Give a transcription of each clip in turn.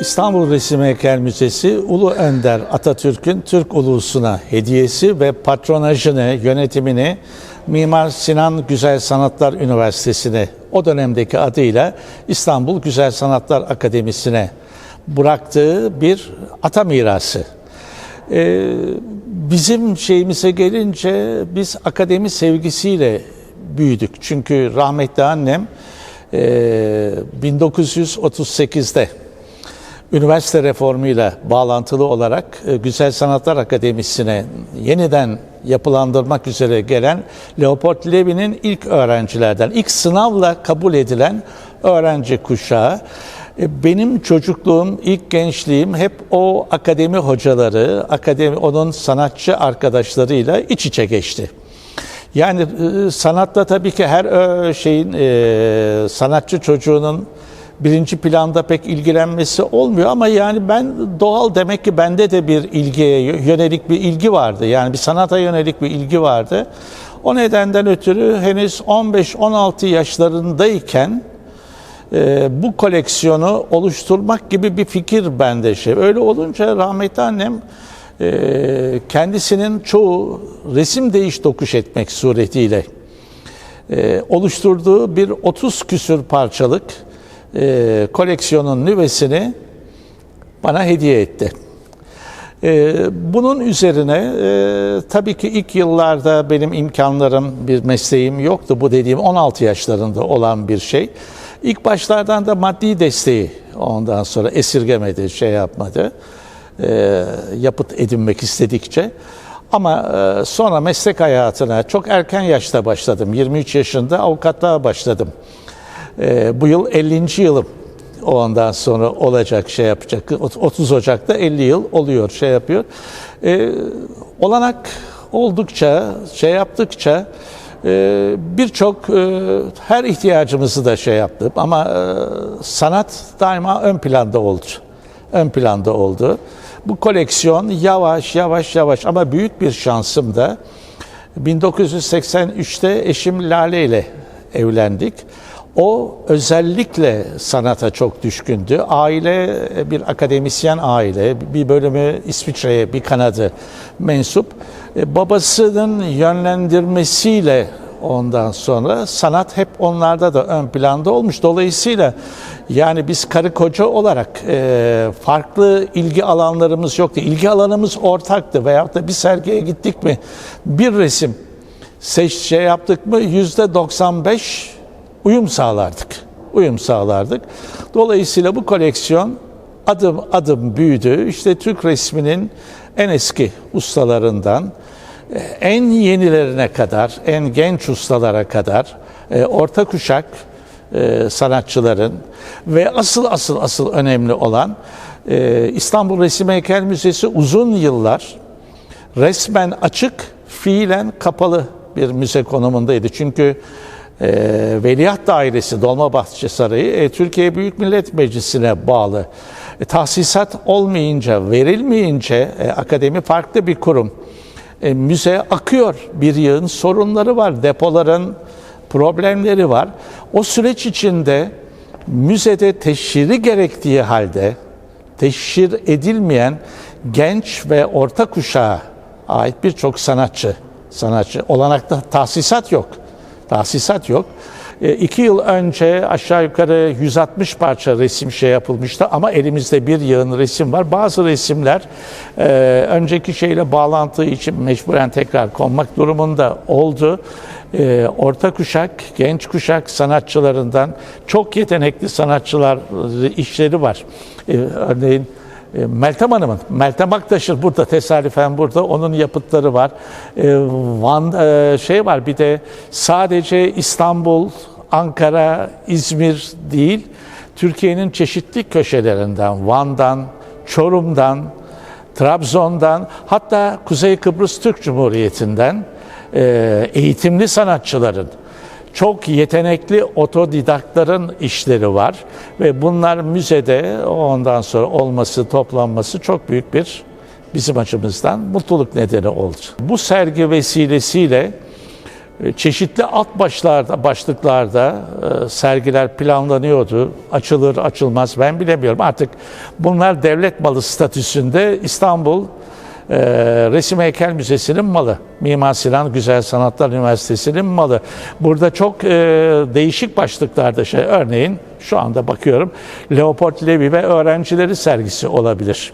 İstanbul Resim Heykel Müzesi Ulu Önder Atatürk'ün Türk ulusuna hediyesi ve patronajını, yönetimini Mimar Sinan Güzel Sanatlar Üniversitesi'ne o dönemdeki adıyla İstanbul Güzel Sanatlar Akademisi'ne bıraktığı bir ata mirası. Ee, bizim şeyimize gelince biz akademi sevgisiyle büyüdük. Çünkü rahmetli annem e, 1938'de üniversite reformuyla bağlantılı olarak e, Güzel Sanatlar Akademisi'ne yeniden yapılandırmak üzere gelen Leopold Levi'nin ilk öğrencilerden, ilk sınavla kabul edilen öğrenci kuşağı. E, Benim çocukluğum, ilk gençliğim hep o akademi hocaları, akademi onun sanatçı arkadaşlarıyla iç içe geçti. Yani e, sanatta tabii ki her şeyin sanatçı çocuğunun birinci planda pek ilgilenmesi olmuyor ama yani ben doğal demek ki bende de bir ilgiye yönelik bir ilgi vardı. Yani bir sanata yönelik bir ilgi vardı. O nedenden ötürü henüz 15-16 yaşlarındayken e, bu koleksiyonu oluşturmak gibi bir fikir bende şey. Öyle olunca rahmetli annem e, kendisinin çoğu resim değiş tokuş etmek suretiyle e, oluşturduğu bir 30 küsür parçalık e, koleksiyonun nüvesini bana hediye etti. E, bunun üzerine e, tabii ki ilk yıllarda benim imkanlarım, bir mesleğim yoktu. Bu dediğim 16 yaşlarında olan bir şey. İlk başlardan da maddi desteği ondan sonra esirgemedi, şey yapmadı. E, yapıt edinmek istedikçe. Ama e, sonra meslek hayatına çok erken yaşta başladım. 23 yaşında avukatlığa başladım. E, bu yıl 50. yılım. Ondan sonra olacak şey yapacak. 30 Ocak'ta 50 yıl oluyor şey yapıyor. E, olanak oldukça şey yaptıkça e, birçok e, her ihtiyacımızı da şey yaptım ama e, sanat daima ön planda oldu. Ön planda oldu. Bu koleksiyon yavaş yavaş yavaş ama büyük bir şansım da 1983'te eşim Lale ile evlendik. O özellikle sanata çok düşkündü. Aile bir akademisyen aile, bir bölümü İsviçre'ye, bir kanadı mensup. E, Babasının yönlendirmesiyle ondan sonra sanat hep onlarda da ön planda olmuş. Dolayısıyla yani biz karı koca olarak e, farklı ilgi alanlarımız yoktu. İlgi alanımız ortaktı veyahut da bir sergiye gittik mi bir resim seç şey yaptık mı yüzde 95 uyum sağlardık. Uyum sağlardık. Dolayısıyla bu koleksiyon adım adım büyüdü. İşte Türk resminin en eski ustalarından en yenilerine kadar, en genç ustalara kadar e, orta kuşak e, sanatçıların ve asıl asıl asıl önemli olan e, İstanbul Resim Heykel Müzesi uzun yıllar resmen açık, fiilen kapalı bir müze konumundaydı. Çünkü e, Veliaht Dairesi Dolmabahçe Sarayı e, Türkiye Büyük Millet Meclisi'ne bağlı. E, tahsisat olmayınca, verilmeyince e, akademi farklı bir kurum. E, müze akıyor. Bir yığın sorunları var. Depoların problemleri var. O süreç içinde müzede teşhiri gerektiği halde teşhir edilmeyen genç ve orta kuşağa ait birçok sanatçı, sanatçı olanakta tahsisat yok. Tahsisat yok. E, iki yıl önce aşağı yukarı 160 parça resim şey yapılmıştı ama elimizde bir yığın resim var. Bazı resimler e, önceki şeyle bağlantığı için mecburen tekrar konmak durumunda oldu. E, orta kuşak, genç kuşak sanatçılarından çok yetenekli sanatçılar işleri var. E, örneğin e, Meltem Hanım'ın, Meltem Aktaş'ın burada tesadüfen burada onun yapıtları var. E, Van e, şey var bir de sadece İstanbul, Ankara, İzmir değil, Türkiye'nin çeşitli köşelerinden, Van'dan, Çorum'dan, Trabzon'dan, hatta Kuzey Kıbrıs Türk Cumhuriyeti'nden eğitimli sanatçıların çok yetenekli otodidaktların işleri var ve bunlar müzede ondan sonra olması, toplanması çok büyük bir bizim açımızdan mutluluk nedeni oldu. Bu sergi vesilesiyle E, Çeşitli alt başlarda, başlıklarda e, sergiler planlanıyordu. Açılır açılmaz ben bilemiyorum. Artık bunlar devlet malı statüsünde İstanbul e, Resim Heykel Müzesi'nin malı. Mimar Sinan Güzel Sanatlar Üniversitesi'nin malı. Burada çok e, değişik başlıklarda şey örneğin şu anda bakıyorum Leopold Levi ve öğrencileri sergisi olabilir.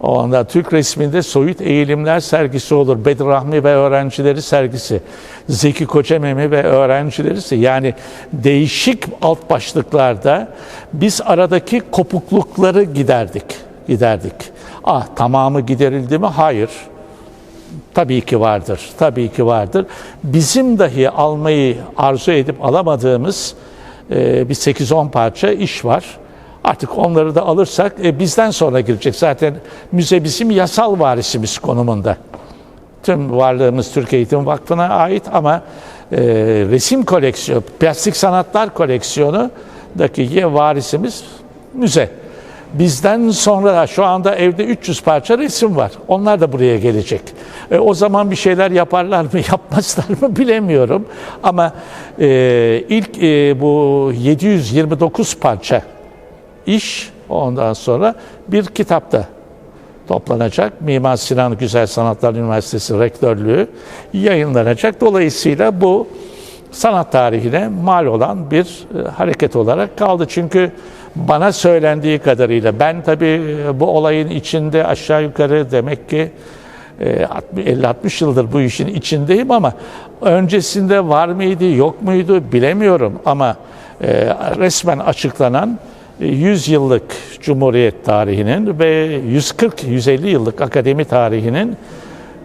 O anda Türk resminde soyut eğilimler sergisi olur. Bedir Rahmi ve öğrencileri sergisi. Zeki Koçememi ve öğrencileri yani değişik alt başlıklarda biz aradaki kopuklukları giderdik. Giderdik. Ah tamamı giderildi mi? Hayır. Tabii ki vardır. Tabii ki vardır. Bizim dahi almayı arzu edip alamadığımız e, bir 8-10 parça iş var. Artık onları da alırsak e, bizden sonra girecek. Zaten müze bizim yasal varisimiz konumunda. Tüm varlığımız Türk Eğitim Vakfı'na ait ama e, resim koleksiyonu, plastik sanatlar koleksiyonu daki varisimiz müze. Bizden sonra şu anda evde 300 parça resim var. Onlar da buraya gelecek. E, o zaman bir şeyler yaparlar mı, yapmazlar mı bilemiyorum. Ama e, ilk e, bu 729 parça iş ondan sonra bir kitapta toplanacak. Mimar Sinan Güzel Sanatlar Üniversitesi Rektörlüğü yayınlanacak. Dolayısıyla bu sanat tarihine mal olan bir e, hareket olarak kaldı. Çünkü bana söylendiği kadarıyla ben tabii e, bu olayın içinde aşağı yukarı demek ki e, 50-60 yıldır bu işin içindeyim ama öncesinde var mıydı yok muydu bilemiyorum ama e, resmen açıklanan 100 yıllık Cumhuriyet tarihinin ve 140-150 yıllık akademi tarihinin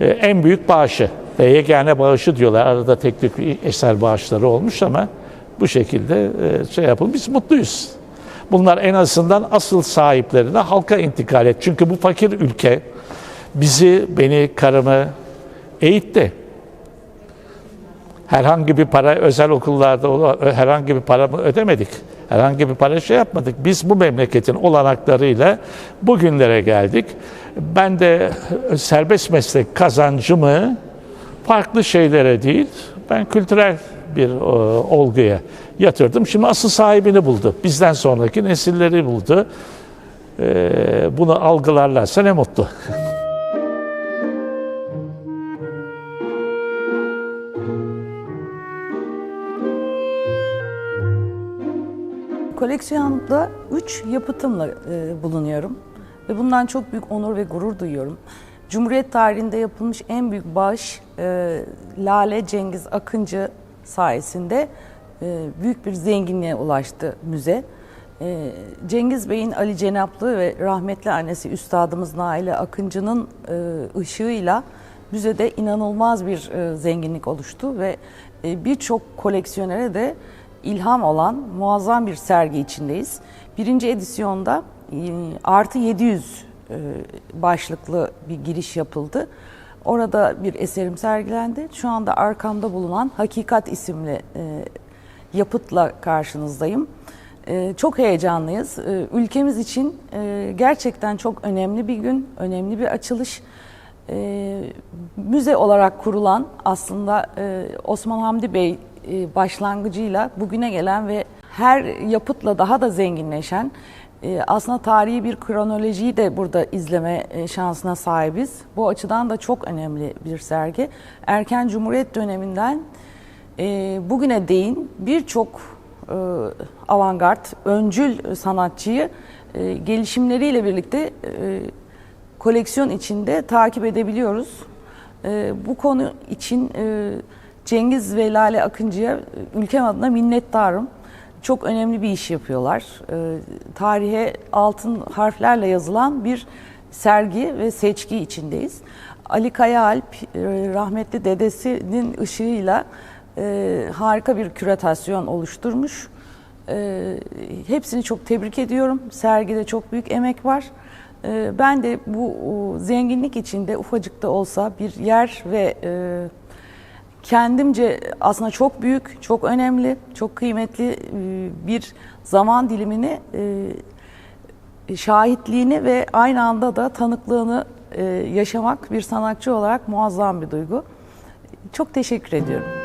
e, en büyük bağışı ve yegane bağışı diyorlar. Arada tek tük eser bağışları olmuş ama bu şekilde e, şey yapılmış. Biz mutluyuz. Bunlar en azından asıl sahiplerine halka intikal et. Çünkü bu fakir ülke bizi, beni, karımı eğitti. Herhangi bir para özel okullarda herhangi bir para ödemedik. Herhangi bir para şey yapmadık. Biz bu memleketin olanaklarıyla bugünlere geldik. Ben de serbest meslek kazancımı farklı şeylere değil, ben kültürel bir e, olguya yatırdım. Şimdi asıl sahibini buldu. Bizden sonraki nesilleri buldu. E, bunu algılarlarsa ne mutlu. Koleksiyonda 3 yapıtımla e, bulunuyorum ve bundan çok büyük onur ve gurur duyuyorum. Cumhuriyet tarihinde yapılmış en büyük bağış e, Lale Cengiz Akıncı sayesinde e, büyük bir zenginliğe ulaştı müze. E, Cengiz Bey'in Ali Cenaplı ve rahmetli annesi Üstadımız Naile Akıncı'nın e, ışığıyla müzede inanılmaz bir e, zenginlik oluştu ve birçok koleksiyonere de ilham olan muazzam bir sergi içindeyiz. Birinci edisyonda artı 700 e, başlıklı bir giriş yapıldı. Orada bir eserim sergilendi. Şu anda arkamda bulunan Hakikat isimli e, yapıtla karşınızdayım. Çok heyecanlıyız. Ülkemiz için gerçekten çok önemli bir gün, önemli bir açılış. Müze olarak kurulan aslında Osman Hamdi Bey e, başlangıcıyla bugüne gelen ve her yapıtla daha da zenginleşen e, aslında tarihi bir kronolojiyi de burada izleme e, şansına sahibiz. Bu açıdan da çok önemli bir sergi. Erken Cumhuriyet döneminden bugüne değin birçok avantgard, öncül sanatçıyı gelişimleriyle birlikte koleksiyon içinde takip edebiliyoruz. Bu konu için Cengiz ve Lale Akıncı'ya e, ülkem adına minnettarım. Çok önemli bir iş yapıyorlar. E, tarihe altın harflerle yazılan bir sergi ve seçki içindeyiz. Ali Kaya Alp e, rahmetli dedesinin ışığıyla e, harika bir küratasyon oluşturmuş. E, hepsini çok tebrik ediyorum. Sergide çok büyük emek var. E, ben de bu o, zenginlik içinde ufacık da olsa bir yer ve e, kendimce aslında çok büyük, çok önemli, çok kıymetli e, bir zaman dilimini e, şahitliğini ve aynı anda da tanıklığını e, yaşamak bir sanatçı olarak muazzam bir duygu. Çok teşekkür ediyorum.